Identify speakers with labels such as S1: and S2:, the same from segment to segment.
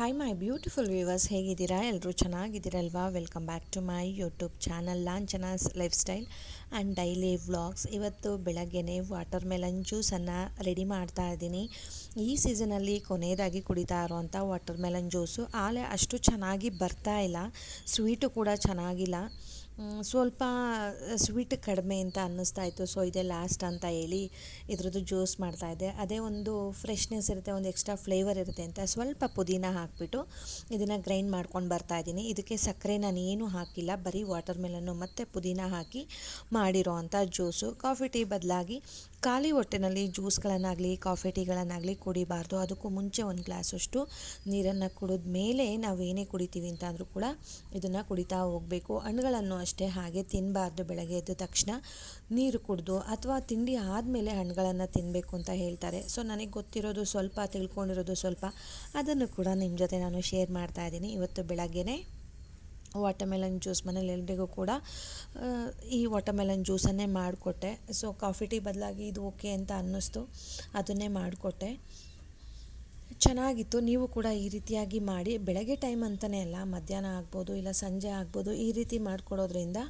S1: Hi my beautiful viewers ಹೇಗಿದ್ದೀರಾ? ಎಲ್ಲರೂ ಚೆನ್ನಾಗಿದ್ದೀರಲ್ವಾ? Welcome back to my YouTube channel ಲಾಂಚನಾಸ್ lifestyle and daily vlogs ಇವತ್ತು ಬೆಳಗ್ಗೆನೆ water melon ಜ್ಯೂಸನ್ನು ready ಮಾಡ್ತಾ ಇದ್ದೀನಿ. ಈ ಸೀಸನಲ್ಲಿ ಕೊನೆಯದಾಗಿ ಕುಡಿತಾ ಇರುವಂಥ ವಾಟರ್ ಮೆಲನ್ ಜ್ಯೂಸು ಆಲೆ ಅಷ್ಟು ಚೆನ್ನಾಗಿ ಬರ್ತಾ ಇಲ್ಲ. ಸ್ವೀಟು ಕೂಡ ಚೆನ್ನಾಗಿಲ್ಲ. ಸ್ವಲ್ಪ ಸ್ವೀಟ್ ಕಡಿಮೆ ಅಂತ ಅನ್ನಿಸ್ತಾ ಇತ್ತು. ಸೊ ಇದೇ ಲಾಸ್ಟ್ ಅಂತ ಹೇಳಿ ಇದ್ರದ್ದು ಜ್ಯೂಸ್ ಮಾಡ್ತಾಯಿದ್ದೆ ಅದೇ ಒಂದು ಫ್ರೆಶ್ನೆಸ್ ಇರುತ್ತೆ, ಒಂದು ಎಕ್ಸ್ಟ್ರಾ ಫ್ಲೇವರ್ ಇರುತ್ತೆ ಅಂತ ಸ್ವಲ್ಪ ಪುದೀನ ಹಾಕಿಬಿಟ್ಟು ಇದನ್ನು ಗ್ರೈಂಡ್ ಮಾಡ್ಕೊಂಡು ಬರ್ತಾ ಇದ್ದೀನಿ. ಇದಕ್ಕೆ ಸಕ್ಕರೆ ನಾನು ಏನೂ ಹಾಕಿಲ್ಲ. ಬರೀ ವಾಟರ್ ಮೆಲನ್ನು ಮತ್ತು ಪುದೀನ ಹಾಕಿ ಮಾಡಿರೋ ಅಂಥ ಜ್ಯೂಸು ಕಾಫಿ ಟೀ ಬದಲಾಗಿ ಖಾಲಿ ಹೊಟ್ಟೆನಲ್ಲಿ ಜ್ಯೂಸ್ಗಳನ್ನಾಗಲಿ ಕಾಫಿ ಟೀಗಳನ್ನಾಗಲಿ ಕುಡಿಬಾರ್ದು. ಅದಕ್ಕೂ ಮುಂಚೆ ಒಂದು ಗ್ಲಾಸಷ್ಟು ನೀರನ್ನು ಕುಡಿದ ಮೇಲೆ ನಾವು ಏನೇ ಕುಡಿತೀವಿ ಅಂತ ಅಂದರೂ ಕೂಡ ಇದನ್ನು ಕುಡಿತಾ ಹೋಗಬೇಕು. ಹಣ್ಣುಗಳನ್ನು ಹಾಗೆ ತಿನ್ನಬಾರ್ದು ಬೆಳಗ್ಗೆ ಎದ್ದ ತಕ್ಷಣ ನೀರು ಕುಡಿದು ಅಥವಾ ತಿಂಡಿ ಆದಮೇಲೆ ಹಣ್ಣುಗಳನ್ನು ತಿನ್ನಬೇಕು ಅಂತ ಹೇಳ್ತಾರೆ. ಸೊ ನನಗೆ ಗೊತ್ತಿರೋದು ಸ್ವಲ್ಪ, ತಿಳ್ಕೊಂಡಿರೋದು ಸ್ವಲ್ಪ, ಅದನ್ನು ಕೂಡ ನಿಮ್ಮ ಜೊತೆ ನಾನು ಶೇರ್ ಮಾಡ್ತಾ ಇದ್ದೀನಿ. ಇವತ್ತು ಬೆಳಗ್ಗೆನೇ ವಾಟರ್ಮೆಲನ್ ಜ್ಯೂಸ್ ಮನೇಲಿ ಎಲ್ರಿಗೂ ಕೂಡ ಈ ವಾಟರ್ಮೆಲನ್ ಜ್ಯೂಸನ್ನೇ ಮಾಡಿಕೊಟ್ಟೆ. ಸೊ ಕಾಫಿ ಟೀ ಬದಲಾಗಿ ಇದು ಓಕೆ ಅಂತ ಅನ್ನಿಸ್ತು. ಅದನ್ನೇ ಮಾಡಿಕೊಟ್ಟೆ. ಚೆನ್ನಾಗಿತ್ತು. ನೀವು ಕೂಡ ಈ ರೀತಿಯಾಗಿ ಮಾಡಿ ಬೆಳಗ್ಗೆ ಟೈಮ್ ಅಂತಲೇ ಅಲ್ಲ, ಮಧ್ಯಾಹ್ನ ಆಗ್ಬೋದು ಇಲ್ಲ ಸಂಜೆ ಆಗ್ಬೋದು ಈ ರೀತಿ ಮಾಡಿಕೊಡೋದ್ರಿಂದ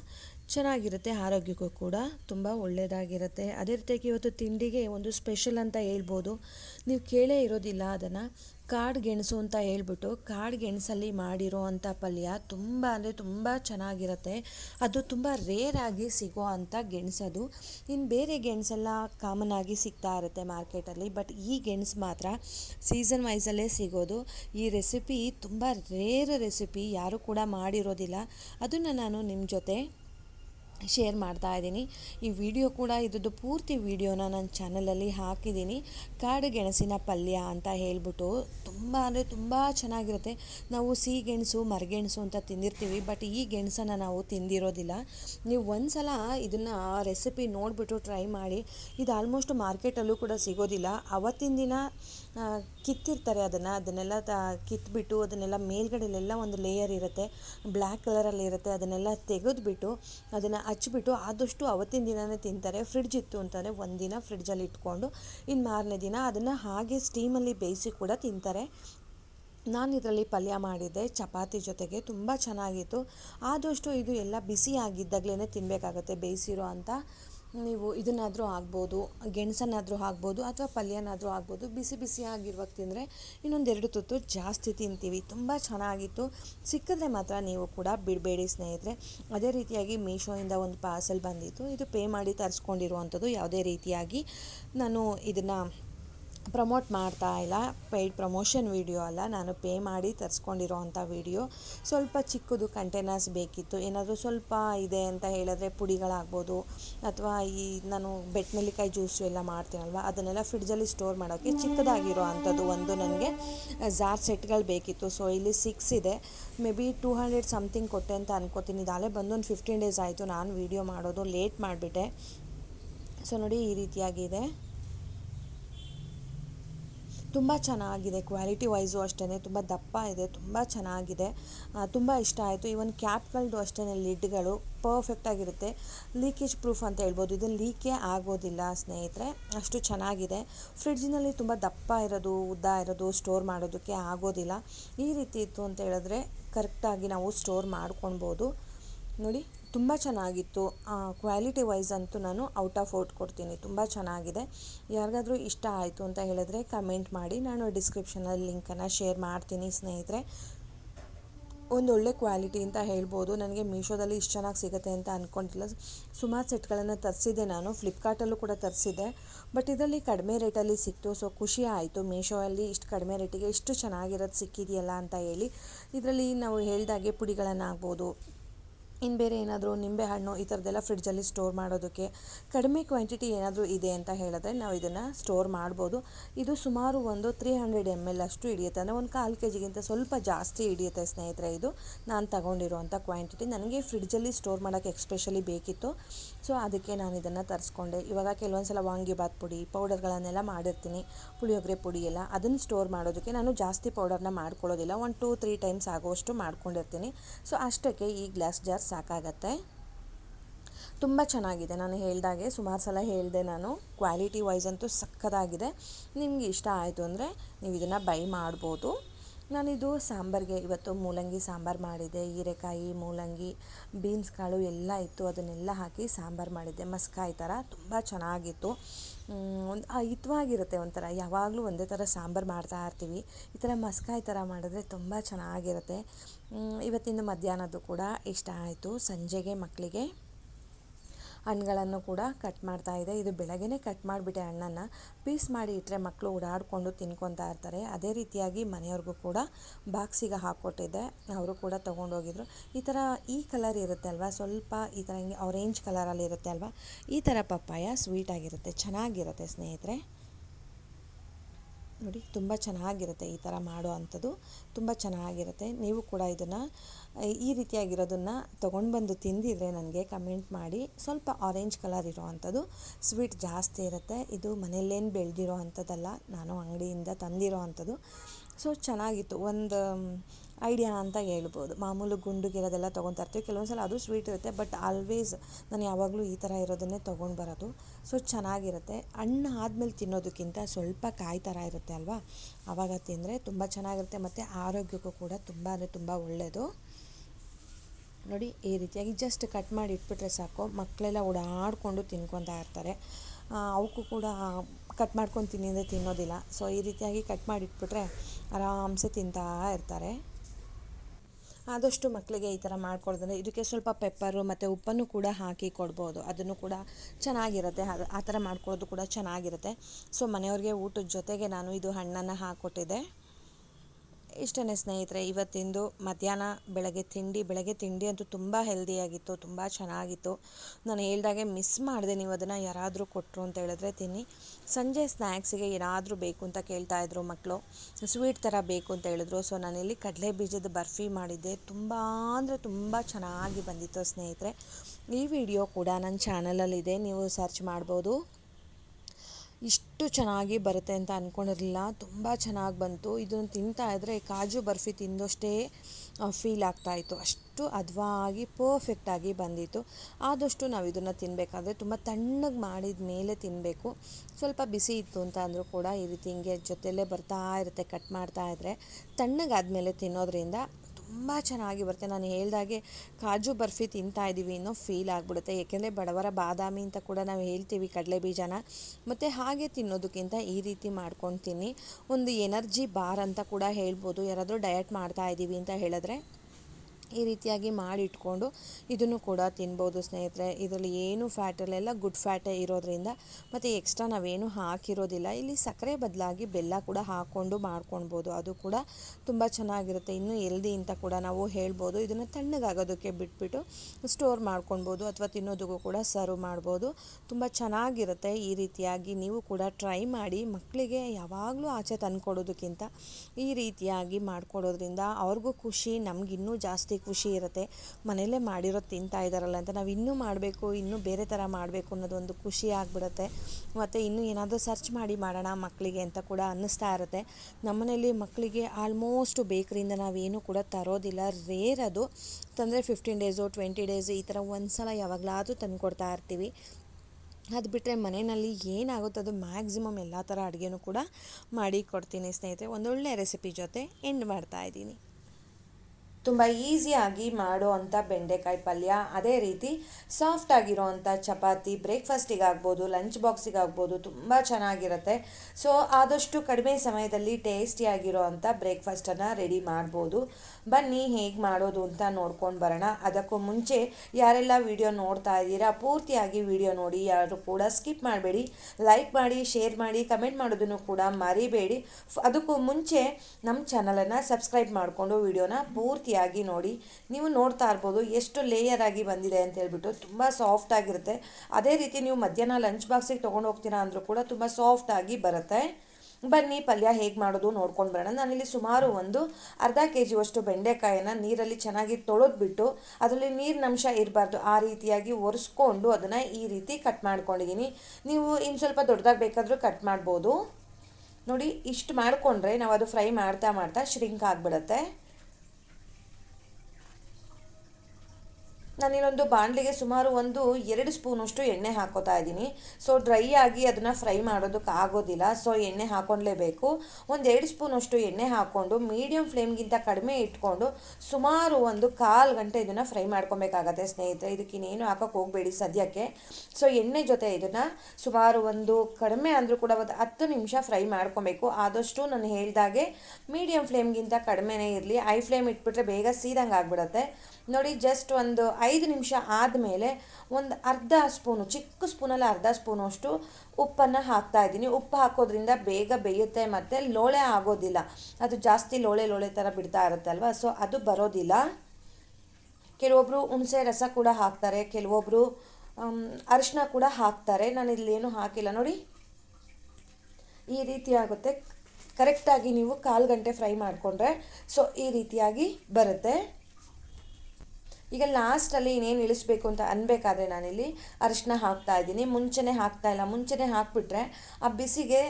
S1: ಚೆನ್ನಾಗಿರುತ್ತೆ, ಆರೋಗ್ಯಕ್ಕೂ ಕೂಡ ತುಂಬ ಒಳ್ಳೆಯದಾಗಿರುತ್ತೆ ಅದೇ ರೀತಿಯಾಗಿ ಇವತ್ತು ತಿಂಡಿಗೆ ಒಂದು ಸ್ಪೆಷಲ್ ಅಂತ ಹೇಳ್ಬೋದು. ನೀವು ಕೇಳೇ ಇರೋದಿಲ್ಲ ಅದನ್ನು. ಕಾಡು ಗೆಣಸು ಅಂತ ಹೇಳ್ಬಿಟ್ಟು ಕಾಡು ಗೆಣಸಲ್ಲಿ ಮಾಡಿರೋ ಅಂಥ ಪಲ್ಯ ತುಂಬ ಅಂದರೆ ತುಂಬ ಚೆನ್ನಾಗಿರುತ್ತೆ. ಅದು ತುಂಬ ರೇರಾಗಿ ಸಿಗೋ ಅಂಥ ಗೆಣಸದು ಇನ್ನು ಬೇರೆ ಗೆಣಸೆಲ್ಲ ಕಾಮನ್ ಆಗಿ ಸಿಗ್ತಾ ಇರುತ್ತೆ ಮಾರ್ಕೆಟಲ್ಲಿ, ಬಟ್ ಈ ಗೆಣಸು ಮಾತ್ರ ಸೀಸನ್ ವೈಸಲ್ಲೇ ಸಿಗೋದು. ಈ ರೆಸಿಪಿ ತುಂಬ ರೇರ್ ರೆಸಿಪಿ ಯಾರೂ ಕೂಡ ಮಾಡಿರೋದಿಲ್ಲ. ಅದನ್ನು ನಾನು ನಿಮ್ಮ ಜೊತೆ ಶೇರ್ ಮಾಡ್ತಾ ಇದ್ದೀನಿ. ಈ ವಿಡಿಯೋ ಕೂಡ ಇದ್ರದ್ದು ಪೂರ್ತಿ ವಿಡಿಯೋನ ನನ್ನ ಚಾನಲಲ್ಲಿ ಹಾಕಿದ್ದೀನಿ. ಕಾಡು ಗೆಣಸಿನ ಪಲ್ಯ ಅಂತ ಹೇಳ್ಬಿಟ್ಟು ತುಂಬ ಅಂದರೆ ತುಂಬ ಚೆನ್ನಾಗಿರುತ್ತೆ. ನಾವು ಸಿಹಿ ಗೆಣಸು ಮರಗೆಣಸು ಅಂತ ತಿಂದಿರ್ತೀವಿ. ಬಟ್ ಈ ಗೆಣಸನ್ನು ನಾವು ತಿಂದಿರೋದಿಲ್ಲ. ನೀವು ಒಂದು ಸಲ ಇದನ್ನು ರೆಸಿಪಿ ನೋಡಿಬಿಟ್ಟು ಟ್ರೈ ಮಾಡಿ. ಇದು ಆಲ್ಮೋಸ್ಟ್ ಮಾರ್ಕೆಟಲ್ಲೂ ಕೂಡ ಸಿಗೋದಿಲ್ಲ. ಅವತ್ತಿನ ದಿನ ಕಿತ್ತಿರ್ತಾರೆ ಅದನ್ನು. ಅದನ್ನೆಲ್ಲ ತ, ಕಿತ್ಬಿಟ್ಟು ಅದನ್ನೆಲ್ಲ ಮೇಲ್ಗಡೆಲೆಲ್ಲ ಒಂದು ಲೇಯರ್ ಇರುತ್ತೆ. ಬ್ಲ್ಯಾಕ್ ಕಲರಲ್ಲಿ ಇರುತ್ತೆ. ಅದನ್ನೆಲ್ಲ ತೆಗೆದುಬಿಟ್ಟು ಅದನ್ನು ಹಚ್ಬಿಟ್ಟು ಆದಷ್ಟು ಅವತ್ತಿನ ದಿನವೇ ತಿಂತಾರೆ. ಫ್ರಿಡ್ಜ್ ಇತ್ತು ಅಂತಂದರೆ ಒಂದಿನ ಫ್ರಿಡ್ಜಲ್ಲಿ ಇಟ್ಕೊಂಡು ಇನ್ನು ಮಾರನೇ ದಿನ ಅದನ್ನು ಹಾಗೆ ಸ್ಟೀಮಲ್ಲಿ ಬೇಯಿಸಿ ಕೂಡ ತಿಂತಾರೆ. ನಾನು ಇದರಲ್ಲಿ ಪಲ್ಯ ಮಾಡಿದ್ದೆ, ಚಪಾತಿ ಜೊತೆಗೆ ತುಂಬ ಚೆನ್ನಾಗಿತ್ತು. ಆದಷ್ಟು ಇದು ಎಲ್ಲ ಬಿಸಿ ಆಗಿದ್ದಾಗಲೇ ತಿನ್ನಬೇಕಾಗತ್ತೆ ಬೇಯಿಸಿರೋ ಅಂತ. ನೀವು ಇದನ್ನಾದರೂ ಆಗ್ಬೋದು, ಗೆಣಸನ್ನಾದರೂ ಆಗ್ಬೋದು ಅಥವಾ ಪಲ್ಯನಾದರೂ ಆಗ್ಬೋದು, ಬಿಸಿ ಬಿಸಿಯಾಗಿರುವಾಗ ತಿಂದರೆ ಇನ್ನೊಂದೆರಡು ತುತ್ತು ಜಾಸ್ತಿ ತಿಂತೀವಿ. ತುಂಬ ಚೆನ್ನಾಗಿತ್ತು. ಸಿಕ್ಕಿದ್ರೆ ಮಾತ್ರ ನೀವು ಕೂಡ ಬಿಡಬೇಡಿ ಸ್ನೇಹಿತರೆ. ಅದೇ ರೀತಿಯಾಗಿ ಮೀಶೋಯಿಂದ ಒಂದು ಪಾರ್ಸೆಲ್ ಬಂದಿತ್ತು. ಇದು ಪೇ ಮಾಡಿ ತರಿಸ್ಕೊಂಡಿರುವಂಥದ್ದು ಯಾವುದೇ ರೀತಿಯಾಗಿ ನಾನು ಇದನ್ನು ಪ್ರಮೋಟ್ ಮಾಡ್ತಾ ಇಲ್ಲ ಪೇಯ್ಡ್ ಪ್ರಮೋಷನ್ ವಿಡಿಯೋ ಅಲ್ಲ, ನಾನು ಪೇ ಮಾಡಿ ತರಿಸ್ಕೊಂಡಿರೋ ಅಂಥ ವಿಡಿಯೋ ಸ್ವಲ್ಪ ಚಿಕ್ಕದು ಕಂಟೈನರ್ಸ್ ಬೇಕಿತ್ತು, ಏನಾದರೂ ಸ್ವಲ್ಪ ಇದೆ ಅಂತ ಹೇಳಿದ್ರೆ ಪುಡಿಗಳಾಗ್ಬೋದು, ಅಥವಾ ಈ ನಾನು ಬೆಟ್ನೆಲ್ಲಿಕಾಯಿ ಜ್ಯೂಸು ಎಲ್ಲ ಮಾಡ್ತೀನಲ್ವ, ಅದನ್ನೆಲ್ಲ ಫ್ರಿಡ್ಜಲ್ಲಿ ಸ್ಟೋರ್ ಮಾಡೋಕ್ಕೆ ಚಿಕ್ಕದಾಗಿರೋ ಅಂಥದ್ದು ಒಂದು ನನಗೆ ಜಾರ್ ಸೆಟ್ಗಳು ಬೇಕಿತ್ತು. ಸೊ ಇಲ್ಲಿ ಸಿಕ್ಸ್ ಇದೆ. Maybe two hundred something ಕೊಟ್ಟೆ ಅಂತ ಅನ್ಕೋತೀನಿ. ಇದಾಲೆ ಬಂದು ಒಂದು ಫಿಫ್ಟೀನ್ ಡೇಸ್ ಆಯಿತು, ನಾನು ವೀಡಿಯೋ ಮಾಡೋದು ಲೇಟ್ ಮಾಡಿಬಿಟ್ಟೆ. ಸೊ ನೋಡಿ ಈ ರೀತಿಯಾಗಿದೆ. ತುಂಬ ಚೆನ್ನಾಗಿದೆ ಕ್ವಾಲಿಟಿ ವೈಸು ಅಷ್ಟೇ ತುಂಬ ದಪ್ಪ ಇದೆ, ತುಂಬ ಚೆನ್ನಾಗಿದೆ. ತುಂಬ ಇಷ್ಟ ಆಯಿತು. ಈವನ್ ಕ್ಯಾಪ್ಗಳದ್ದು ಅಷ್ಟೇ ಲಿಡ್ಗಳು ಪರ್ಫೆಕ್ಟಾಗಿರುತ್ತೆ ಲೀಕೇಜ್ ಪ್ರೂಫ್ ಅಂತ ಹೇಳ್ಬೋದು. ಇದು ಲೀಕೇ ಆಗೋದಿಲ್ಲ ಸ್ನೇಹಿತರೆ. ಅಷ್ಟು ಚೆನ್ನಾಗಿದೆ. ಫ್ರಿಡ್ಜಿನಲ್ಲಿ ತುಂಬ ದಪ್ಪ ಇರೋದು, ಉದ್ದ ಇರೋದು ಸ್ಟೋರ್ ಮಾಡೋದಕ್ಕೆ ಆಗೋದಿಲ್ಲ. ಈ ರೀತಿ ಇತ್ತು ಅಂತ ಹೇಳಿದ್ರೆ ಕರೆಕ್ಟಾಗಿ ನಾವು ಸ್ಟೋರ್ ಮಾಡ್ಕೊಳ್ಬೋದು. ನೋಡಿ. ತುಂಬ ಚೆನ್ನಾಗಿತ್ತು. ಕ್ವಾಲಿಟಿ ವೈಸ್ ಅಂತೂ ನಾನು ಔಟ್ ಆಫ್ ಔಟ್ ಕೊಡ್ತೀನಿ. ತುಂಬ ಚೆನ್ನಾಗಿದೆ. ಯಾರಿಗಾದರೂ ಇಷ್ಟ ಆಯಿತು ಅಂತ ಹೇಳಿದ್ರೆ ಕಮೆಂಟ್ ಮಾಡಿ. ನಾನು ಡಿಸ್ಕ್ರಿಪ್ಷನಲ್ಲಿ ಲಿಂಕನ್ನು ಶೇರ್ ಮಾಡ್ತೀನಿ ಸ್ನೇಹಿತರೆ. ಒಂದು ಒಳ್ಳೆ ಕ್ವಾಲಿಟಿ ಅಂತ ಹೇಳ್ಬೋದು. ನನಗೆ ಮೀಶೋದಲ್ಲಿ ಇಷ್ಟು ಚೆನ್ನಾಗಿ ಸಿಗುತ್ತೆ ಅಂತ ಅಂದ್ಕೊಂಡಿಲ್ಲ ಸುಮಾರು ಸೆಟ್ಗಳನ್ನು ತರಿಸಿದ್ದೆ ನಾನು. ಫ್ಲಿಪ್ಕಾರ್ಟಲ್ಲೂ ಕೂಡ ತರಿಸಿದ್ದೆ. ಬಟ್ ಇದರಲ್ಲಿ ಕಡಿಮೆ ರೇಟಲ್ಲಿ ಸಿಕ್ತು. ಸೊ ಖುಷಿ ಆಯಿತು. ಮೀಶೋಯಲ್ಲಿ ಇಷ್ಟು ಕಡಿಮೆ ರೇಟಿಗೆ ಇಷ್ಟು ಚೆನ್ನಾಗಿರೋದು ಸಿಕ್ಕಿದೆಯಲ್ಲ ಅಂತ ಹೇಳಿ. ಇದರಲ್ಲಿ ನಾವು ಹೇಳ್ದಾಗೆ ಪುಡಿಗಳನ್ನಾಗ್ಬೋದು. ಇನ್ನು ಬೇರೆ ಏನಾದರೂ ನಿಂಬೆಹಣ್ಣು ಈ ಥರದ್ದೆಲ್ಲ ಫ್ರಿಡ್ಜಲ್ಲಿ ಸ್ಟೋರ್ ಮಾಡೋದಕ್ಕೆ ಕಡಿಮೆ ಕ್ವಾಂಟಿಟಿ ಏನಾದರೂ ಇದೆ ಅಂತ ಹೇಳಿದ್ರೆ ನಾವು ಇದನ್ನು ಸ್ಟೋರ್ ಮಾಡ್ಬೋದು. ಇದು ಸುಮಾರು ಒಂದು ತ್ರೀ ಹಂಡ್ರೆಡ್ ಎಂ ಎಲ್ ಅಷ್ಟು ಹಿಡಿಯುತ್ತೆ. ಅಂದರೆ ಒಂದು ಕಾಲು ಕೆ ಜಿಗಿಂತ ಸ್ವಲ್ಪ ಜಾಸ್ತಿ ಹಿಡಿಯುತ್ತೆ ಸ್ನೇಹಿತರೆ ಇದು. ನಾನು ತಗೊಂಡಿರುವಂಥ ಕ್ವಾಂಟಿಟಿ ನನಗೆ ಫ್ರಿಡ್ಜಲ್ಲಿ ಸ್ಟೋರ್ ಮಾಡೋಕ್ಕೆ ಎಕ್ಸ್ಪೆಷಲಿ ಬೇಕಿತ್ತು. ಸೊ ಅದಕ್ಕೆ ನಾನು ಇದನ್ನು ತರಿಸ್ಕೊಂಡೆ. ಇವಾಗ ಕೆಲವೊಂದು ಸಲ ವಾಂಗಿಬಾತ್ ಪುಡಿ ಪೌಡರ್ಗಳನ್ನೆಲ್ಲ ಮಾಡಿರ್ತೀನಿ. ಪುಳಿಯೋಗರೆ ಪುಡಿ ಎಲ್ಲ ಅದನ್ನು ಸ್ಟೋರ್ ಮಾಡೋದಕ್ಕೆ ನಾನು ಜಾಸ್ತಿ ಪೌಡರ್ನ ಮಾಡ್ಕೊಳ್ಳೋದಿಲ್ಲ. ಒನ್ ಟು ತ್ರೀ ಟೈಮ್ಸ್ ಆಗೋಷ್ಟು ಮಾಡ್ಕೊಂಡಿರ್ತೀನಿ. ಸೊ ಅಷ್ಟಕ್ಕೆ ಈ ಗ್ಲಾಸ್ ಜಾರ್ ಸಾಕಾಗತ್ತೆ. ತುಂಬ ಚೆನ್ನಾಗಿದೆ. ನಾನು ಹೇಳ್ದಾಗೆ ಸುಮಾರು ಸಲ ಹೇಳಿದೆ ನಾನು. ಕ್ವಾಲಿಟಿ ವೈಸ್ ಅಂತೂ ಸಕ್ಕತ್ತಾಗಿದೆ ನಿಮಗೆ ಇಷ್ಟ ಆಯಿತು ಅಂದರೆ ನೀವು ಇದನ್ನು ಬೈ ಮಾಡ್ಬೋದು. ನಾನಿದು ಸಾಂಬಾರಿಗೆ ಇವತ್ತು ಮೂಲಂಗಿ ಸಾಂಬಾರು ಮಾಡಿದ್ದೆ, ಹೀರೆಕಾಯಿ, ಮೂಲಂಗಿ ಬೀನ್ಸ್ ಕಾಳು ಎಲ್ಲ ಇತ್ತು, ಅದನ್ನೆಲ್ಲ ಹಾಕಿ ಸಾಂಬಾರು ಮಾಡಿದ್ದೆ. ಮಸ್ಕಾಯಿ ಥರ ತುಂಬ ಚೆನ್ನಾಗಿತ್ತು. ಒಂದು ಹಿತವಾಗಿರುತ್ತೆ ಒಂಥರ. ಯಾವಾಗಲೂ ಒಂದೇ ಥರ ಸಾಂಬಾರು ಮಾಡ್ತಾ ಇರ್ತೀವಿ. ಈ ಥರ ಮಸ್ಕಾಯಿ ಥರ ಮಾಡಿದ್ರೆ ತುಂಬ ಚೆನ್ನಾಗಿರುತ್ತೆ. ಇವತ್ತಿನ ಮಧ್ಯಾಹ್ನದ್ದು ಕೂಡ ಇಷ್ಟ ಆಯಿತು. ಸಂಜೆಗೆ ಮಕ್ಕಳಿಗೆ ಹಣ್ಗಳನ್ನು ಕೂಡ ಕಟ್ ಮಾಡ್ತಾ ಇದೆ. ಇದು ಬೆಳಗ್ಗೆ ಕಟ್ ಮಾಡಿಬಿಟ್ಟೆ ಹಣ್ಣನ್ನು. ಪೀಸ್ ಮಾಡಿ ಇಟ್ಟರೆ ಮಕ್ಕಳು ಓಡಾಡಿಕೊಂಡು ತಿನ್ಕೊತಾ ಇರ್ತಾರೆ. ಅದೇ ರೀತಿಯಾಗಿ ಮನೆಯವ್ರಿಗೂ ಕೂಡ ಬಾಕ್ಸಿಗೆ ಹಾಕ್ಕೊಟ್ಟಿದ್ದೆ ಅವರು ಕೂಡ ತೊಗೊಂಡೋಗಿದ್ರು. ಈ ಥರ ಈ ಕಲರ್ ಇರುತ್ತೆ ಅಲ್ವಾ? ಸ್ವಲ್ಪ ಈ ಥರ ಹಿಂಗೆ ಆರೆಂಜ್ ಕಲರಲ್ಲಿ ಇರುತ್ತೆ ಅಲ್ವಾ? ಈ ಥರ ಪಪ್ಪಾಯ ಸ್ವೀಟಾಗಿರುತ್ತೆ ಚೆನ್ನಾಗಿರುತ್ತೆ ಸ್ನೇಹಿತರೆ. ನೋಡಿ, ತುಂಬ ಚೆನ್ನಾಗಿರುತ್ತೆ ಈ ಥರ ಮಾಡೋ ಅಂಥದ್ದು ತುಂಬ ಚೆನ್ನಾಗಿರುತ್ತೆ. ನೀವು ಕೂಡ ಇದನ್ನು ಈ ರೀತಿಯಾಗಿರೋದನ್ನು ತೊಗೊಂಡು ಬಂದು ತಿಂದಿದ್ರೆ ನನಗೆ ಕಮೆಂಟ್ ಮಾಡಿ, ಸ್ವಲ್ಪ ಆರೆಂಜ್ ಕಲರ್ ಇರೋ ಅಂಥದ್ದು ಸ್ವೀಟ್ ಜಾಸ್ತಿ ಇರುತ್ತೆ. ಇದು ಮನೆಯಲ್ಲೇನು ಬೆಳೆದಿರೋ ಅಂಥದ್ದಲ್ಲ, ನಾನು ಅಂಗಡಿಯಿಂದ ತಂದಿರೋ ಅಂಥದ್ದು. ಸೊ ಚೆನ್ನಾಗಿತ್ತು. ಒಂದು ಐಡಿಯಾ ಅಂತ ಹೇಳ್ಬೋದು. ಮಾಮೂಲು ಗುಂಡುಗಿರೋದೆಲ್ಲ ತೊಗೊತಾ ಇರ್ತೀವಿ ಕೆಲವೊಂದು ಸಲ ಅದು ಸ್ವೀಟ್ ಇರುತ್ತೆ ಬಟ್ ಆಲ್ವೇಸ್ ನಾನು ಯಾವಾಗಲೂ ಈ ಥರ ಇರೋದನ್ನೇ ತೊಗೊಂಡು ಬರೋದು. ಸೊ ಚೆನ್ನಾಗಿರುತ್ತೆ. ಹಣ್ಣು ಆದಮೇಲೆ ತಿನ್ನೋದಕ್ಕಿಂತ ಸ್ವಲ್ಪ ಕಾಯಿ ಥರ ಇರುತ್ತೆ ಅಲ್ವಾ? ಆವಾಗ ತಿಂದರೆ ತುಂಬ ಚೆನ್ನಾಗಿರುತ್ತೆ, ಮತ್ತು ಆರೋಗ್ಯಕ್ಕೂ ಕೂಡ ತುಂಬ ಅಂದರೆ ತುಂಬ ಒಳ್ಳೆಯದು ನೋಡಿ, ಈ ರೀತಿಯಾಗಿ ಜಸ್ಟ್ ಕಟ್ ಮಾಡಿ ಇಟ್ಬಿಟ್ರೆ ಸಾಕು. ಮಕ್ಕಳೆಲ್ಲ ಓಡಾಡಿಕೊಂಡು ತಿನ್ಕೊತಾ ಇರ್ತಾರೆ. ಅವಕ್ಕೂ ಕೂಡ ಕಟ್ ಮಾಡ್ಕೊಂಡು ತಿನ್ನಿ ಅಂದರೆ ತಿನ್ನೋದಿಲ್ಲ. ಸೊ ಈ ರೀತಿಯಾಗಿ ಕಟ್ ಮಾಡಿ ಇಟ್ಬಿಟ್ರೆ ಆರಾಮ್ಸೆ ತಿಂತಾ ಇರ್ತಾರೆ. ಆದಷ್ಟು ಮಕ್ಕಳಿಗೆ ಈ ಥರ ಮಾಡ್ಕೊಡ್ತಾರೆ ಇದಕ್ಕೆ ಸ್ವಲ್ಪ ಪೆಪ್ಪರು ಮತ್ತು ಉಪ್ಪನ್ನು ಕೂಡ ಹಾಕಿ ಕೊಡ್ಬೋದು. ಅದನ್ನು ಕೂಡ ಚೆನ್ನಾಗಿರುತ್ತೆ. ಆ ಥರ ಮಾಡ್ಕೊಳ್ಳೋದು ಕೂಡ ಚೆನ್ನಾಗಿರುತ್ತೆ. ಸೊ ಮನೆಯವ್ರಿಗೆ ಊಟದ ಜೊತೆಗೆ ನಾನು ಇದು ಹಣ್ಣನ್ನು ಹಾಕ್ಕೊಟ್ಟಿದ್ದೆ. ಇಷ್ಟೇ ಸ್ನೇಹಿತರೆ, ಇವತ್ತಿಂದು ಮಧ್ಯಾಹ್ನ ಬೆಳಗ್ಗೆ ತಿಂಡಿ ಬೆಳಗ್ಗೆ ತಿಂಡಿ ಅಂತೂ ತುಂಬ ಹೆಲ್ದಿಯಾಗಿತ್ತು ತುಂಬ ಚೆನ್ನಾಗಿತ್ತು. ನಾನು ಹೇಳ್ದಾಗೆ ಮಿಸ್ ಮಾಡಿದೆ, ನೀವು ಅದನ್ನು ಯಾರಾದರೂ ಕೊಟ್ಟರು ಅಂತ ಹೇಳಿದ್ರೆ ತಿನ್ನಿ. ಸಂಜೆ ಸ್ನ್ಯಾಕ್ಸಿಗೆ ಏನಾದರೂ ಬೇಕು ಅಂತ ಕೇಳ್ತಾಯಿದ್ರು ಮಕ್ಕಳು ಸ್ವೀಟ್ ಥರ ಬೇಕು ಅಂತ ಹೇಳಿದ್ರು. ಸೊ ನಾನಿಲ್ಲಿ ಕಡಲೆ ಬೀಜದ ಬರ್ಫಿ ಮಾಡಿದ್ದೆ. ತುಂಬ ಅಂದರೆ ತುಂಬ ಚೆನ್ನಾಗಿ ಬಂದಿತ್ತು ಸ್ನೇಹಿತರೆ. ಈ ವಿಡಿಯೋ ಕೂಡ ನನ್ನ ಚಾನಲಲ್ಲಿದೆ ನೀವು ಸರ್ಚ್ ಮಾಡ್ಬೋದು. ಇಷ್ಟು ಚೆನ್ನಾಗಿ ಬರುತ್ತೆ ಅಂತ ಅಂದ್ಕೊಂಡಿರಲಿಲ್ಲ ತುಂಬ ಚೆನ್ನಾಗಿ ಬಂತು. ಇದನ್ನು ತಿಂತಾ ಇದ್ದರೆ ಕಾಜು ಬರ್ಫಿ ತಿಂದಷ್ಟೇ ಫೀಲ್ ಆಗ್ತಾಯಿತ್ತು ಅಷ್ಟು ಅದ್ವಾಗಿ ಪರ್ಫೆಕ್ಟಾಗಿ ಬಂದಿತ್ತು. ಆದಷ್ಟು ನಾವು ಇದನ್ನು ತಿನ್ನಬೇಕಾದ್ರೆ ತುಂಬ ತಣ್ಣಗೆ ಮಾಡಿದ ಮೇಲೆ ತಿನ್ನಬೇಕು ಸ್ವಲ್ಪ ಬಿಸಿ ಇತ್ತು ಅಂತ ಅಂದರೂ ಕೂಡ ಈ ರೀತಿ ಹಿಂಗೆ ಜೊತೆಯಲ್ಲೇ ಬರ್ತಾ ಇರುತ್ತೆ ಕಟ್ ಮಾಡ್ತಾ ಇದ್ದರೆ ತಣ್ಣಗಾದಮೇಲೆ ತಿನ್ನೋದ್ರಿಂದ ತುಂಬ ಚೆನ್ನಾಗಿ ಬರುತ್ತೆ. ನಾನು ಹೇಳ್ದಾಗೆ ಕಾಜು ಬರ್ಫಿ ತಿಂತಾ ಇದ್ದೀವಿ ಅನ್ನೋ ಫೀಲ್ ಆಗಿಬಿಡುತ್ತೆ. ಏಕೆಂದರೆ ಬಡವರ ಬಾದಾಮಿ ಅಂತ ಕೂಡ ನಾವು ಹೇಳ್ತೀವಿ ಕಡಲೆ ಬೀಜನ. ಮತ್ತು ಹಾಗೆ ತಿನ್ನೋದಕ್ಕಿಂತ ಈ ರೀತಿ ಮಾಡ್ಕೊಂಡು ತಿನ್ನಿ ಒಂದು ಎನರ್ಜಿ ಬಾರ್ ಅಂತ ಕೂಡ ಹೇಳ್ಬೋದು. ಯಾರಾದರೂ ಡಯಟ್ ಮಾಡ್ತಾ ಇದ್ದೀವಿ ಅಂತ ಹೇಳಿದ್ರೆ. ಈ ರೀತಿಯಾಗಿ ಮಾಡಿ ಇಟ್ಕೊಂಡು ಇದನ್ನು ಕೂಡ ತಿನ್ಬೋದು ಸ್ನೇಹಿತರೆ. ಇದರಲ್ಲಿ ಏನು ಫ್ಯಾಟಲ್ಲೆಲ್ಲ ಗುಡ್ ಫ್ಯಾಟೇ ಇರೋದ್ರಿಂದ ಮತ್ತು ಎಕ್ಸ್ಟ್ರಾ ನಾವೇನು ಹಾಕಿರೋದಿಲ್ಲ. ಇಲ್ಲಿ ಸಕ್ಕರೆ ಬದಲಾಗಿ ಬೆಲ್ಲ ಕೂಡ ಹಾಕ್ಕೊಂಡು ಮಾಡ್ಕೊಳ್ಬೋದು. ಅದು ಕೂಡ ತುಂಬ ಚೆನ್ನಾಗಿರುತ್ತೆ. ಇನ್ನೂ ಎಲ್ದಿ ಅಂತ ಕೂಡ ನಾವು ಹೇಳ್ಬೋದು. ಇದನ್ನು ತಣ್ಣಗಾಗೋದಕ್ಕೆ ಬಿಟ್ಬಿಟ್ಟು ಸ್ಟೋರ್ ಮಾಡ್ಕೊಳ್ಬೋದು ಅಥವಾ ತಿನ್ನೋದಕ್ಕೂ ಕೂಡ ಸರ್ವ್ ಮಾಡ್ಬೋದು. ತುಂಬ ಚೆನ್ನಾಗಿರುತ್ತೆ ಈ ರೀತಿಯಾಗಿ ನೀವು ಕೂಡ ಟ್ರೈ ಮಾಡಿ ಮಕ್ಕಳಿಗೆ ಯಾವಾಗಲೂ ಆಚೆ ತಂದುಕೊಡೋದಕ್ಕಿಂತ ಈ ರೀತಿಯಾಗಿ ಮಾಡಿಕೊಡೋದ್ರಿಂದ ಅವ್ರಿಗೂ ಖುಷಿ ನಮಗಿನ್ನೂ ಜಾಸ್ತಿ ಖುಷಿ ಇರುತ್ತೆ. ಮನೆಯಲ್ಲೇ ಮಾಡಿರೋದು ತಿಂತಾ ಇದ್ದಾರಲ್ಲ ಅಂತ ನಾವು ಇನ್ನೂ ಮಾಡಬೇಕು, ಇನ್ನೂ ಬೇರೆ ಥರ ಮಾಡಬೇಕು ಅನ್ನೋದು ಒಂದು ಖುಷಿ ಆಗಿಬಿಡುತ್ತೆ. ಮತ್ತು ಇನ್ನೂ ಏನಾದರೂ ಸರ್ಚ್ ಮಾಡಿ ಮಾಡೋಣ ಮಕ್ಕಳಿಗೆ ಅಂತ ಕೂಡ ಅನ್ನಿಸ್ತಾ ಇರುತ್ತೆ. ನಮ್ಮನೇಲಿ ಮಕ್ಕಳಿಗೆ ಆಲ್ಮೋಸ್ಟ್ ಬೇಕ್ರಿಯಿಂದ ನಾವೇನು ಕೂಡ ತರೋದಿಲ್ಲ. ರೇರ್ ಅದು. ತಂದರೆ ಫಿಫ್ಟೀನ್ ಡೇಸು ಟ್ವೆಂಟಿ ಡೇಸ್ ಈ ಥರ ಒಂದು ಸಲ ಯಾವಾಗಲಾದರೂ ತಂದು ಕೊಡ್ತಾ ಇರ್ತೀವಿ. ಅದು ಬಿಟ್ಟರೆ ಮನೆಯಲ್ಲಿ ಏನಾಗುತ್ತೆ ಅದು ಮ್ಯಾಕ್ಸಿಮಮ್ ಎಲ್ಲ ಥರ ಅಡುಗೆನೂ ಕೂಡ ಮಾಡಿ ಕೊಡ್ತೀನಿ ಸ್ನೇಹಿತರೆ. ಒಂದೊಳ್ಳೆ ರೆಸಿಪಿ ಜೊತೆ ಎಂಡ್ ಮಾಡ್ತಾ ಇದ್ದೀನಿ. ತುಂಬ ಈಸಿಯಾಗಿ ಮಾಡೋ ಅಂಥ ಬೆಂಡೆಕಾಯಿ ಪಲ್ಯ. ಅದೇ ರೀತಿ ಸಾಫ್ಟ್ ಆಗಿರೋ ಅಂಥ ಚಪಾತಿ ಬ್ರೇಕ್ಫಾಸ್ಟಿಗೆ ಆಗ್ಬೋದು ಲಂಚ್ ಬಾಕ್ಸಿಗೆ ಆಗ್ಬೋದು ತುಂಬ ಚೆನ್ನಾಗಿರುತ್ತೆ. ಸೊ ಆದಷ್ಟು ಕಡಿಮೆ ಸಮಯದಲ್ಲಿ ಟೇಸ್ಟಿಯಾಗಿರೋ ಅಂಥ ಬ್ರೇಕ್ಫಾಸ್ಟನ್ನು ರೆಡಿ ಮಾಡ್ಬೋದು. ಬನ್ನಿ ಹೇಗೆ ಮಾಡೋದು ಅಂತ ನೋಡ್ಕೊಂಡು ಬರೋಣ. ಅದಕ್ಕೂ ಮುಂಚೆ ಯಾರೆಲ್ಲ ವಿಡಿಯೋ ನೋಡ್ತಾ ಇದ್ದೀರಾ, ಪೂರ್ತಿಯಾಗಿ ವಿಡಿಯೋ ನೋಡಿ. ಯಾರು ಕೂಡ ಸ್ಕಿಪ್ ಮಾಡಬೇಡಿ. ಲೈಕ್ ಮಾಡಿ ಶೇರ್ ಮಾಡಿ ಕಮೆಂಟ್ ಮಾಡೋದನ್ನು ಕೂಡ ಮರಿಬೇಡಿ. ಅದಕ್ಕೂ ಮುಂಚೆ ನಮ್ಮ ಚಾನಲನ್ನು ಸಬ್ಸ್ಕ್ರೈಬ್ ಮಾಡಿಕೊಂಡು ವಿಡಿಯೋನ ಪೂರ್ತಿಯಾಗಿ ನೋಡಿ. ನೀವು ನೋಡ್ತಾ ಇರ್ಬೋದು ಎಷ್ಟು ಲೇಯರ್ ಆಗಿ ಬಂದಿದೆ ಅಂತ ಹೇಳ್ಬಿಟ್ಟು ತುಂಬ ಸಾಫ್ಟ್ ಆಗಿರುತ್ತೆ. ಅದೇ ರೀತಿ ನೀವು ಮಧ್ಯಾಹ್ನ ಲಂಚ್ ಬಾಕ್ಸಿಗೆ ತೊಗೊಂಡು ಹೋಗ್ತೀರಾ ಅಂದರೂ ಕೂಡ ತುಂಬ ಸಾಫ್ಟ್ ಆಗಿ ಬರುತ್ತೆ. ಬನ್ನಿ, ಪಲ್ಯ ಹೇಗೆ ಮಾಡೋದು ನೋಡ್ಕೊಂಡು ಬರೋಣ. ನಾನಿಲ್ಲಿ ಸುಮಾರು ಒಂದು ಅರ್ಧ ಕೆ ಜಿಯಷ್ಟು ಬೆಂಡೆಕಾಯಿನ ನೀರಲ್ಲಿ ಚೆನ್ನಾಗಿ ತೊಳೆದ್ಬಿಟ್ಟು ಅದರಲ್ಲಿ ನೀರಿನಂಶ ಇರಬಾರ್ದು, ಆ ರೀತಿಯಾಗಿ ಒರೆಸ್ಕೊಂಡು ಅದನ್ನು ಈ ರೀತಿ ಕಟ್ ಮಾಡ್ಕೊಂಡಿದ್ದೀನಿ. ನೀವು ಇನ್ನು ಸ್ವಲ್ಪ ದೊಡ್ಡದಾಗಿ ಬೇಕಾದರೂ ಕಟ್ ಮಾಡ್ಬೋದು. ನೋಡಿ, ಇಷ್ಟು ಮಾಡಿಕೊಂಡ್ರೆ ನಾವು ಅದು ಫ್ರೈ ಮಾಡ್ತಾ ಮಾಡ್ತಾ ಶ್ರಿಂಕ್ ಆಗಿಬಿಡುತ್ತೆ. ನಾನಿಲ್ಲೊಂದು ಬಾಣಲಿಗೆ ಸುಮಾರು ಒಂದು ಎರಡು ಸ್ಪೂನಷ್ಟು ಎಣ್ಣೆ ಹಾಕೋತಾ ಇದ್ದೀನಿ. ಸೊ ಡ್ರೈ ಆಗಿ ಅದನ್ನು ಫ್ರೈ ಮಾಡೋದಕ್ಕೆ ಆಗೋದಿಲ್ಲ. ಸೊ ಎಣ್ಣೆ ಹಾಕ್ಕೊಳ್ಲೇಬೇಕು ಒಂದು ಎರಡು ಸ್ಪೂನಷ್ಟು ಎಣ್ಣೆ ಹಾಕ್ಕೊಂಡು ಮೀಡಿಯಮ್ ಫ್ಲೇಮ್ಗಿಂತ ಕಡಿಮೆ ಇಟ್ಕೊಂಡು ಸುಮಾರು ಒಂದು ಕಾಲು ಗಂಟೆ ಇದನ್ನು ಫ್ರೈ ಮಾಡ್ಕೊಬೇಕಾಗತ್ತೆ ಸ್ನೇಹಿತರೆ. ಇದಕ್ಕೆ ಇನ್ನೇನು ಹಾಕೋಕೆ ಹೋಗಬೇಡಿ ಸದ್ಯಕ್ಕೆ. ಸೊ ಎಣ್ಣೆ ಜೊತೆ ಇದನ್ನು ಸುಮಾರು ಒಂದು ಕಡಿಮೆ ಅಂದರೂ ಕೂಡ ಒಂದು ಹತ್ತು ನಿಮಿಷ ಫ್ರೈ ಮಾಡ್ಕೊಬೇಕು. ಆದಷ್ಟು ನಾನು ಹೇಳ್ದಾಗೆ ಮೀಡಿಯಮ್ ಫ್ಲೇಮ್ಗಿಂತ ಕಡಿಮೆನೇ ಇರಲಿ. ಐ ಫ್ಲೇಮ್ ಇಟ್ಬಿಟ್ರೆ ಬೇಗ ಸೀದಂಗೆ ಆಗಿಬಿಡುತ್ತೆ ನೋಡಿ ಜಸ್ಟ್ ಒಂದು ಐದು ನಿಮಿಷ ಆದಮೇಲೆ ಒಂದು ಅರ್ಧ ಸ್ಪೂನು, ಚಿಕ್ಕ ಸ್ಪೂನಲ್ಲಿ ಅರ್ಧ ಸ್ಪೂನು ಅಷ್ಟು ಉಪ್ಪನ್ನು ಹಾಕ್ತಾ ಇದ್ದೀನಿ. ಉಪ್ಪು ಹಾಕೋದ್ರಿಂದ ಬೇಗ ಬೇಯುತ್ತೆ ಮತ್ತು ಲೋಳೆ ಆಗೋದಿಲ್ಲ. ಅದು ಜಾಸ್ತಿ ಲೋಳೆ ಲೋಳೆ ಥರ ಬಿಡ್ತಾ ಇರುತ್ತಲ್ವ ಸೊ ಅದು ಬರೋದಿಲ್ಲ. ಕೆಲವೊಬ್ಬರು ಹುಣಸೆ ರಸ ಕೂಡ ಹಾಕ್ತಾರೆ ಕೆಲವೊಬ್ಬರು ಅರಿಶಿನ ಕೂಡ ಹಾಕ್ತಾರೆ. ನಾನು ಇಲ್ಲೇನು ಹಾಕಿಲ್ಲ ನೋಡಿ. ಈ ರೀತಿ ಆಗುತ್ತೆ. ಕರೆಕ್ಟಾಗಿ ನೀವು ಕಾಲು ಗಂಟೆ ಫ್ರೈ ಮಾಡಿಕೊಂಡ್ರೆ ಸೊ ಈ ರೀತಿಯಾಗಿ ಬರುತ್ತೆ. ಈಗ ಲಾಸ್ಟಲ್ಲಿ ಇನ್ನೇನು ಇಳಿಸ್ಬೇಕು ಅಂತ ಅನ್ಬೇಕಾದ್ರೆ ನಾನಿಲ್ಲಿ ಅರಿಶಿನ ಹಾಕ್ತಾ ಇದ್ದೀನಿ. ಮುಂಚೆನೇ ಹಾಕ್ತಾ ಇಲ್ಲ. ಮುಂಚೆನೇ ಹಾಕ್ಬಿಟ್ರೆ ಆ ಬಿಸಿಗೆ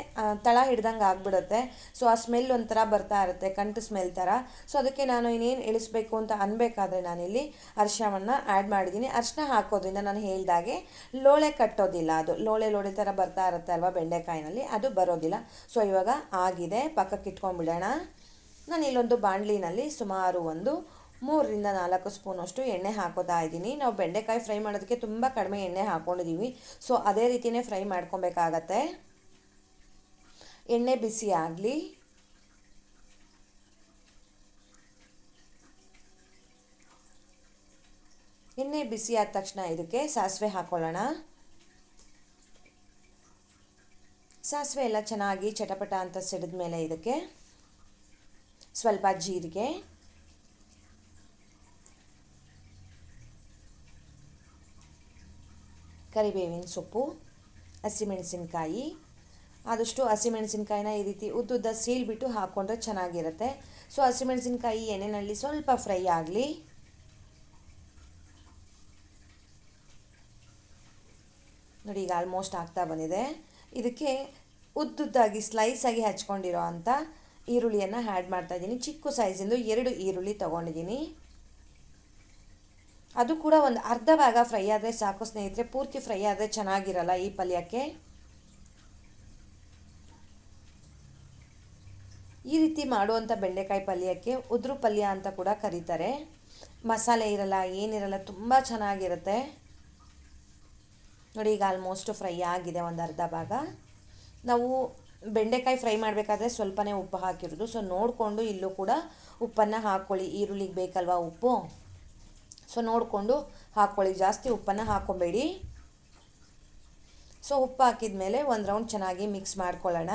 S1: ತಳ ಹಿಡ್ದಂಗೆ ಆಗಿಬಿಡುತ್ತೆ. ಸೊ ಆ ಸ್ಮೆಲ್ ಒಂಥರ ಬರ್ತಾ ಇರುತ್ತೆ, ಕಂಟು ಸ್ಮೆಲ್ ಥರ ಸೊ ಅದಕ್ಕೆ ನಾನು ಇನ್ನೇನು ಇಳಿಸ್ಬೇಕು ಅಂತ ಅನ್ಬೇಕಾದ್ರೆ ನಾನಿಲ್ಲಿ ಅರಿಶಿನವನ್ನು ಆ್ಯಡ್ ಮಾಡಿದ್ದೀನಿ. ಅರಿಶಿನ ಹಾಕೋದ್ರಿಂದ ನಾನು ಹೇಳಿದಾಗೆ ಲೋಳೆ ಕಟ್ಟೋದಿಲ್ಲ ಅದು. ಲೋಳೆ ಲೋಳೆ ಥರ ಬರ್ತಾ ಇರುತ್ತೆ ಅಲ್ವಾ ಬೆಂಡೆಕಾಯಿನಲ್ಲಿ? ಅದು ಬರೋದಿಲ್ಲ. ಸೊ ಇವಾಗ ಆಗಿದೆ. ಪಕ್ಕಕ್ಕೆ ಇಟ್ಕೊಂಡ್ಬಿಡೋಣ ನಾನು ಇಲ್ಲೊಂದು ಬಾಣಲಿನಲ್ಲಿ ಸುಮಾರು ಒಂದು ಮೂರರಿಂದ ನಾಲ್ಕು ಸ್ಪೂನಷ್ಟು ಎಣ್ಣೆ ಹಾಕೋತಾ ಇದ್ದೀನಿ. ನಾವು ಬೆಂಡೆಕಾಯಿ ಫ್ರೈ ಮಾಡೋದಕ್ಕೆ ತುಂಬ ಕಡಿಮೆ ಎಣ್ಣೆ ಹಾಕ್ಕೊಂಡಿದ್ದೀವಿ ಸೊ ಅದೇ ರೀತಿಯೇ ಫ್ರೈ ಮಾಡ್ಕೊಬೇಕಾಗತ್ತೆ. ಎಣ್ಣೆ ಬಿಸಿ ಆಗಲಿ. ಎಣ್ಣೆ ಬಿಸಿ ಆದ ತಕ್ಷಣ ಇದಕ್ಕೆ ಸಾಸಿವೆ ಹಾಕೊಳ್ಳೋಣ. ಸಾಸಿವೆ ಎಲ್ಲ ಚೆನ್ನಾಗಿ ಚಟಪಟ ಅಂತ ಸಿಡಿದ ಮೇಲೆ ಇದಕ್ಕೆ ಸ್ವಲ್ಪ ಜೀರಿಗೆ. ಕರಿಬೇವಿನ ಸೊಪ್ಪು, ಹಸಿಮೆಣಸಿನ್ಕಾಯಿ. ಆದಷ್ಟು ಹಸಿಮೆಣಸಿನ್ಕಾಯಿನ ಈ ರೀತಿ ಉದ್ದುದ್ದ ಸೀಳ್ಬಿಟ್ಟು ಹಾಕ್ಕೊಂಡ್ರೆ ಚೆನ್ನಾಗಿರುತ್ತೆ. ಸೊ ಹಸಿಮೆಣಸಿನ್ಕಾಯಿ ಎಣ್ಣೆಯಲ್ಲಿ ಸ್ವಲ್ಪ ಫ್ರೈ ಆಗಲಿ. ನೋಡಿ, ಈಗ ಆಲ್ಮೋಸ್ಟ್ ಆಗ್ತಾ ಬಂದಿದೆ. ಇದಕ್ಕೆ ಉದ್ದುದ್ದಾಗಿ ಸ್ಲೈಸಾಗಿ ಹಚ್ಕೊಂಡಿರೋ ಅಂಥ ಈರುಳ್ಳಿಯನ್ನು ಆ್ಯಡ್ ಮಾಡ್ತಾಯಿದ್ದೀನಿ ಚಿಕ್ಕ ಸೈಜಿಂದು ಎರಡು ಈರುಳ್ಳಿ ತೊಗೊಂಡಿದ್ದೀನಿ. ಅದು ಕೂಡ ಒಂದು ಅರ್ಧ ಭಾಗ ಫ್ರೈ ಆದರೆ ಸಾಕು ಸ್ನೇಹಿತರೆ, ಪೂರ್ತಿ ಫ್ರೈ ಆದರೆ ಚೆನ್ನಾಗಿರಲ್ಲ ಈ ಪಲ್ಯಕ್ಕೆ? ಈ ರೀತಿ ಮಾಡುವಂಥ ಬೆಂಡೆಕಾಯಿ ಪಲ್ಯಕ್ಕೆ ಉದ್ರು ಪಲ್ಯ ಅಂತ ಕೂಡ ಕರೀತಾರೆ. ಮಸಾಲೆ ಇರಲ್ಲ, ಏನಿರಲ್ಲ, ತುಂಬ ಚೆನ್ನಾಗಿರುತ್ತೆ. ನೋಡಿ, ಈಗ ಆಲ್ಮೋಸ್ಟ್ ಫ್ರೈ ಆಗಿದೆ ಒಂದು ಅರ್ಧ ಭಾಗ. ನಾವು ಬೆಂಡೆಕಾಯಿ ಫ್ರೈ ಮಾಡಬೇಕಾದ್ರೆ ಸ್ವಲ್ಪನೇ ಉಪ್ಪು ಹಾಕಿರೋದು. ಸೊ ನೋಡಿಕೊಂಡು ಇಲ್ಲೂ ಕೂಡ ಉಪ್ಪನ್ನು ಹಾಕ್ಕೊಳ್ಳಿ ಈರುಳ್ಳಿಗೆ ಬೇಕಲ್ವಾ ಉಪ್ಪು? ಸೊ ನೋಡಿಕೊಂಡು ಹಾಕ್ಕೊಳ್ಳಿ. ಜಾಸ್ತಿ ಉಪ್ಪನ್ನು ಹಾಕ್ಕೊಬೇಡಿ. ಸೊ ಉಪ್ಪು ಹಾಕಿದ ಮೇಲೆ ಒಂದು ರೌಂಡ್ ಚೆನ್ನಾಗಿ ಮಿಕ್ಸ್ ಮಾಡ್ಕೊಳ್ಳೋಣ.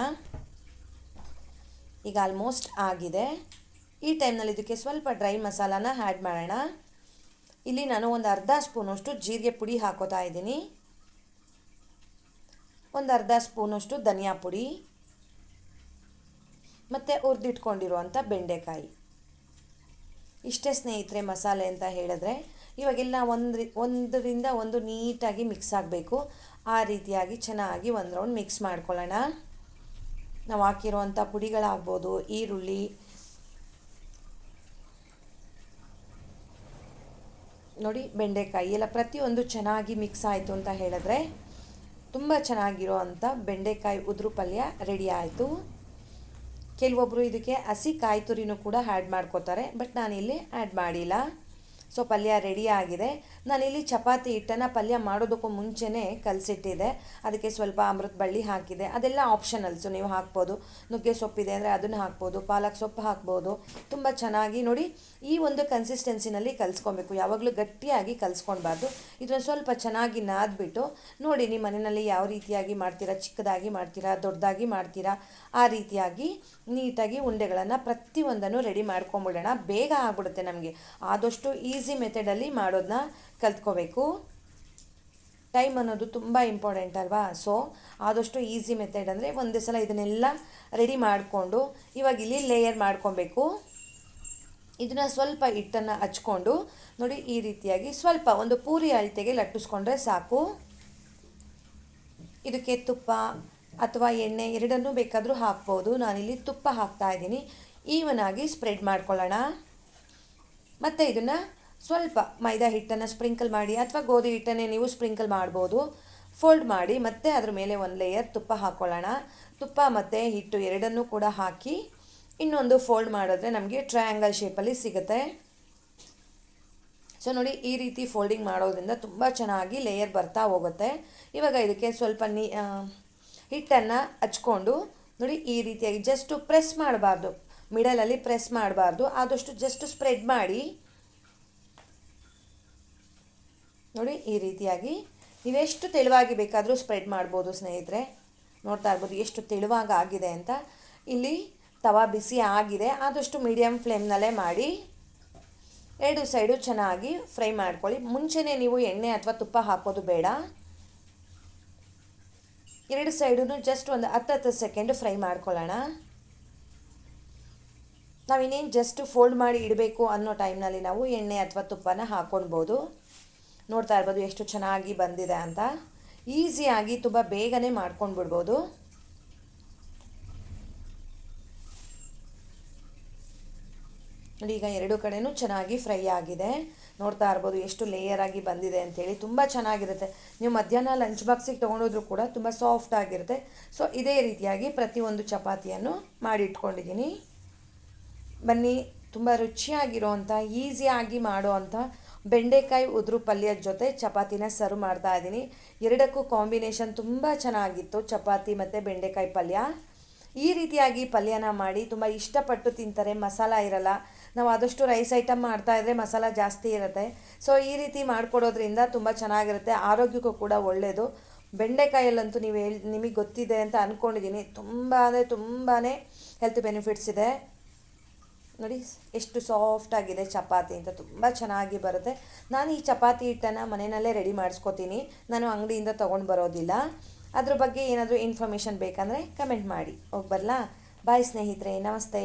S1: ಈಗ ಆಲ್ಮೋಸ್ಟ್ ಆಗಿದೆ. ಈ ಟೈಮ್ನಲ್ಲಿ ಇದಕ್ಕೆ ಸ್ವಲ್ಪ ಡ್ರೈ ಮಸಾಲಾನ ಆ್ಯಡ್ ಮಾಡೋಣ. ಇಲ್ಲಿ ನಾನು ಒಂದು ಅರ್ಧ ಸ್ಪೂನಷ್ಟು ಜೀರಿಗೆ ಪುಡಿ ಹಾಕೋತಾ ಇದ್ದೀನಿ. ಒಂದು ಅರ್ಧ ಸ್ಪೂನಷ್ಟು ಧನಿಯಾ ಪುಡಿ. ಮತ್ತು ಹುರಿದಿಟ್ಕೊಂಡಿರುವಂಥ ಬೆಂಡೆಕಾಯಿ. ಇಷ್ಟೇ ಸ್ನೇಹಿತರೆ ಮಸಾಲೆ ಅಂತ ಹೇಳಿದ್ರೆ ಇವಾಗೆಲ್ಲ ಒಂದು ಒಂದರಿಂದ ಒಂದು ನೀಟಾಗಿ ಮಿಕ್ಸ್ ಆಗಬೇಕು. ಆ ರೀತಿಯಾಗಿ ಚೆನ್ನಾಗಿ ಒಂದು ರೌಂಡ್ ಮಿಕ್ಸ್ ಮಾಡ್ಕೊಳ್ಳೋಣ. ನಾವು ಹಾಕಿರುವಂಥ ಪುಡಿಗಳಾಗ್ಬೋದು, ಈರುಳ್ಳಿ, ನೋಡಿ ಬೆಂಡೆಕಾಯಿ ಎಲ್ಲ ಪ್ರತಿಯೊಂದು ಚೆನ್ನಾಗಿ ಮಿಕ್ಸ್ ಆಯಿತು ಅಂತ ಹೇಳಿದ್ರೆ ತುಂಬ ಚೆನ್ನಾಗಿರೋ ಅಂಥ ಬೆಂಡೆಕಾಯಿ ಉದುರು ಪಲ್ಯ ರೆಡಿ ಆಯಿತು. ಕೆಲವೊಬ್ಬರು ಇದಕ್ಕೆ ಹಸಿ ಕಾಯಿ ತುರಿನೂ ಕೂಡ ಆ್ಯಡ್ ಮಾಡ್ಕೋತಾರೆ ಬಟ್ ನಾನಿಲ್ಲಿ ಆ್ಯಡ್ ಮಾಡಿಲ್ಲ. ಸೊ ಪಲ್ಯ ರೆಡಿ ಆಗಿದೆ. ನಾನಿಲ್ಲಿ ಚಪಾತಿ ಹಿಟ್ಟನ್ನು ಪಲ್ಯ ಮಾಡೋದಕ್ಕೂ ಮುಂಚೆನೇ ಕಲಸಿಟ್ಟಿದೆ. ಅದಕ್ಕೆ ಸ್ವಲ್ಪ ಅಮೃತ ಬಳ್ಳಿ ಹಾಕಿದೆ. ಅದೆಲ್ಲ ಆಪ್ಷನಲ್ಸು ನೀವು ಹಾಕ್ಬೋದು. ನುಗ್ಗೆ ಸೊಪ್ಪಿದೆ ಅಂದರೆ ಅದನ್ನು ಹಾಕ್ಬೋದು. ಪಾಲಕ್ ಸೊಪ್ಪು ಹಾಕ್ಬೋದು. ತುಂಬ ಚೆನ್ನಾಗಿ ನೋಡಿ ಈ ಒಂದು ಕನ್ಸಿಸ್ಟೆನ್ಸಿನಲ್ಲಿ ಕಲಿಸ್ಕೊಬೇಕು. ಯಾವಾಗಲೂ ಗಟ್ಟಿಯಾಗಿ ಕಲಿಸ್ಕೊಳ್ಬಾರ್ದು. ಇದನ್ನು ಸ್ವಲ್ಪ ಚೆನ್ನಾಗಿ ನಾದ್ಬಿಟ್ಟು ನೋಡಿ ನಿಮ್ಮ ಮನೆಯಲ್ಲಿ ಯಾವ ರೀತಿಯಾಗಿ ಮಾಡ್ತೀರಾ, ಚಿಕ್ಕದಾಗಿ ಮಾಡ್ತೀರಾ, ದೊಡ್ಡದಾಗಿ ಮಾಡ್ತೀರಾ, ಆ ರೀತಿಯಾಗಿ ನೀಟಾಗಿ ಉಂಡೆಗಳನ್ನು ಪ್ರತಿಯೊಂದನ್ನು ರೆಡಿ ಮಾಡ್ಕೊಂಬಿಡೋಣ. ಬೇಗ ಆಗ್ಬಿಡುತ್ತೆ ನಮಗೆ. ಆದಷ್ಟು ಈಸಿ ಮೆಥಡಲ್ಲಿ ಮಾಡೋದನ್ನ ಕಲ್ತ್ಕೋಬೇಕು. ಟೈಮ್ ಅನ್ನೋದು ತುಂಬ ಇಂಪಾರ್ಟೆಂಟ್ ಅಲ್ವಾ? ಸೊ ಆದಷ್ಟು ಈಸಿ ಮೆಥಡ್ ಅಂದರೆ ಒಂದೇ ಸಲ ಇದನ್ನೆಲ್ಲ ರೆಡಿ ಮಾಡಿಕೊಂಡು, ಇವಾಗ ಇಲ್ಲಿ ಲೇಯರ್ ಮಾಡ್ಕೊಬೇಕು. ಇದನ್ನು ಸ್ವಲ್ಪ ಹಿಟ್ಟನ್ನು ಹಚ್ಕೊಂಡು, ನೋಡಿ ಈ ರೀತಿಯಾಗಿ ಸ್ವಲ್ಪ ಒಂದು ಪೂರಿ ಅಳತೆಗೆ ಲಟ್ಟಿಸ್ಕೊಂಡ್ರೆ ಸಾಕು. ಇದಕ್ಕೆ ತುಪ್ಪ ಅಥವಾ ಎಣ್ಣೆ ಎರಡನ್ನೂ ಬೇಕಾದರೂ ಹಾಕ್ಬೋದು. ನಾನಿಲ್ಲಿ ತುಪ್ಪ ಹಾಕ್ತಾ ಇದ್ದೀನಿ. ಈವನ್ ಆಗಿ ಸ್ಪ್ರೆಡ್ ಮಾಡ್ಕೊಳ್ಳೋಣ. ಮತ್ತು ಇದನ್ನು ಸ್ವಲ್ಪ ಮೈದಾ ಹಿಟ್ಟನ್ನು ಸ್ಪ್ರಿಂಕಲ್ ಮಾಡಿ ಅಥವಾ ಗೋಧಿ ಹಿಟ್ಟನ್ನೇ ನೀವು ಸ್ಪ್ರಿಂಕಲ್ ಮಾಡ್ಬೋದು. ಫೋಲ್ಡ್ ಮಾಡಿ ಮತ್ತೆ ಅದ್ರ ಮೇಲೆ ಒಂದು ಲೇಯರ್ ತುಪ್ಪ ಹಾಕ್ಕೊಳ್ಳೋಣ ತುಪ್ಪ ಮತ್ತು ಹಿಟ್ಟು ಎರಡನ್ನೂ ಕೂಡ ಹಾಕಿ ಇನ್ನೊಂದು ಫೋಲ್ಡ್ ಮಾಡಿದ್ರೆ ನಮಗೆ ಟ್ರಯಾಂಗಲ್ ಶೇಪಲ್ಲಿ ಸಿಗುತ್ತೆ. ಸೊ ನೋಡಿ ಈ ರೀತಿ ಫೋಲ್ಡಿಂಗ್ ಮಾಡೋದ್ರಿಂದ ತುಂಬ ಚೆನ್ನಾಗಿ ಲೇಯರ್ ಬರ್ತಾ ಹೋಗುತ್ತೆ. ಇವಾಗ ಇದಕ್ಕೆ ಸ್ವಲ್ಪ ನೀ ಹಿಟ್ಟನ್ನು ಹಚ್ಕೊಂಡು ನೋಡಿ ಈ ರೀತಿಯಾಗಿ ಜಸ್ಟು ಪ್ರೆಸ್ ಮಾಡಬಾರ್ದು. ಮಿಡಲಲ್ಲಿ ಪ್ರೆಸ್ ಮಾಡಬಾರ್ದು. ಆದಷ್ಟು ಜಸ್ಟ್ ಸ್ಪ್ರೆಡ್ ಮಾಡಿ ನೋಡಿ, ಈ ರೀತಿಯಾಗಿ ನೀವೆಷ್ಟು ತೆಳುವಾಗಿ ಬೇಕಾದರೂ ಸ್ಪ್ರೆಡ್ ಮಾಡ್ಬೋದು ಸ್ನೇಹಿತರೆ. ನೋಡ್ತಾ ಇರ್ಬೋದು, ಎಷ್ಟು ತೆಳುವಾಗಿ ಆಗಿದೆ ಅಂತ. ಇಲ್ಲಿ ತವಾ ಬಿಸಿ ಆಗಿದೆ. ಆದಷ್ಟು ಮೀಡಿಯಮ್ ಫ್ಲೇಮ್ನಲ್ಲೇ ಮಾಡಿ ಎರಡು ಸೈಡು ಚೆನ್ನಾಗಿ ಫ್ರೈ ಮಾಡ್ಕೊಳ್ಳಿ. ಮುಂಚೆನೇ ನೀವು ಎಣ್ಣೆ ಅಥವಾ ತುಪ್ಪ ಹಾಕೋದು ಬೇಡ. ಎರಡು ಸೈಡೂ ಜಸ್ಟ್ ಒಂದು ಹತ್ತು ಹತ್ತು ಸೆಕೆಂಡ್ ಫ್ರೈ ಮಾಡ್ಕೊಳ್ಳೋಣ. ನಾವಿನ್ನೇನು ಜಸ್ಟ್ ಫೋಲ್ಡ್ ಮಾಡಿ ಇಡಬೇಕು ಅನ್ನೋ ಟೈಮ್ನಲ್ಲಿ ನಾವು ಎಣ್ಣೆ ಅಥವಾ ತುಪ್ಪನ ಹಾಕ್ಕೊಳ್ಬೋದು ನೋಡ್ತಾ ಇರ್ಬೋದು ಎಷ್ಟು ಚೆನ್ನಾಗಿ ಬಂದಿದೆ ಅಂತ. ಈಸಿಯಾಗಿ ತುಂಬ ಬೇಗನೆ ಮಾಡ್ಕೊಂಡು ಬಿಡ್ಬೋದು ಈಗ ಎರಡು ಕಡೆಯೂ ಚೆನ್ನಾಗಿ ಫ್ರೈ ಆಗಿದೆ. ನೋಡ್ತಾ ಇರ್ಬೋದು ಎಷ್ಟು ಲೇಯರ್ ಆಗಿ ಬಂದಿದೆ ಅಂತೇಳಿ. ತುಂಬ ಚೆನ್ನಾಗಿರುತ್ತೆ. ನೀವು ಮಧ್ಯಾಹ್ನ ಲಂಚ್ ಬಾಕ್ಸಿಗೆ ತೊಗೊಂಡೋದ್ರೂ ಕೂಡ ತುಂಬ ಸಾಫ್ಟ್ ಆಗಿರುತ್ತೆ. ಸೊ ಇದೇ ರೀತಿಯಾಗಿ ಪ್ರತಿಯೊಂದು ಚಪಾತಿಯನ್ನು ಮಾಡಿ ಇಟ್ಕೊಂಡಿದ್ದೀನಿ ಬನ್ನಿ, ತುಂಬ ರುಚಿಯಾಗಿರೋವಂಥ ಈಸಿಯಾಗಿ ಮಾಡೋವಂಥ ಬೆಂಡೆಕಾಯಿ ಉದುರು ಪಲ್ಯದ ಜೊತೆ ಚಪಾತಿನ ಸರ್ವ್ ಮಾಡ್ತಾ ಇದ್ದೀನಿ. ಎರಡಕ್ಕೂ ಕಾಂಬಿನೇಷನ್ ತುಂಬ ಚೆನ್ನಾಗಿತ್ತು, ಚಪಾತಿ ಮತ್ತು ಬೆಂಡೆಕಾಯಿ ಪಲ್ಯ. ಈ ರೀತಿಯಾಗಿ ಪಲ್ಯನ ಮಾಡಿ ತುಂಬ ಇಷ್ಟಪಟ್ಟು ತಿಂತಾರೆ, ಮಸಾಲ ಇರಲ್ಲ. ನಾವು ಆದಷ್ಟು ರೈಸ್ ಐಟಮ್ ಮಾಡ್ತಾ ಇದ್ದರೆ ಮಸಾಲ ಜಾಸ್ತಿ ಇರುತ್ತೆ. ಸೊ ಈ ರೀತಿ ಮಾಡಿಕೊಡೋದ್ರಿಂದ ತುಂಬ ಚೆನ್ನಾಗಿರುತ್ತೆ, ಆರೋಗ್ಯಕ್ಕೂ ಕೂಡ ಒಳ್ಳೆಯದು ಬೆಂಡೆಕಾಯಲ್ಲಂತೂ ನೀವು ಹೇಳಿ, ನಿಮಗೆ ಗೊತ್ತಿದೆ ಅಂತ ಅಂದ್ಕೊಂಡಿದ್ದೀನಿ ತುಂಬಾ ತುಂಬಾ ಹೆಲ್ತ್ ಬೆನಿಫಿಟ್ಸ್ ಇದೆ. ನೋಡಿ, ಎಷ್ಟು ಸಾಫ್ಟ್ ಆಗಿದೆ ಚಪಾತಿ ಅಂತ ತುಂಬ ಚೆನ್ನಾಗಿ ಬರುತ್ತೆ. ನಾನು ಈ ಚಪಾತಿ ಹಿಟ್ಟನ್ನು ಮನೆಯಲ್ಲೇ ರೆಡಿ ಮಾಡಿಸ್ಕೋತೀನಿ. ನಾನು ಅಂಗಡಿಯಿಂದ ತೊಗೊಂಡು ಬರೋದಿಲ್ಲ. ಅದ್ರ ಬಗ್ಗೆ ಏನಾದರೂ ಇನ್ಫಾರ್ಮೇಷನ್ ಬೇಕಂದರೆ ಕಮೆಂಟ್ ಮಾಡಿ. ಹೋಗಿ ಬರಲಾ? ಬಾಯ್ ಸ್ನೇಹಿತರೆ, ನಮಸ್ತೆ.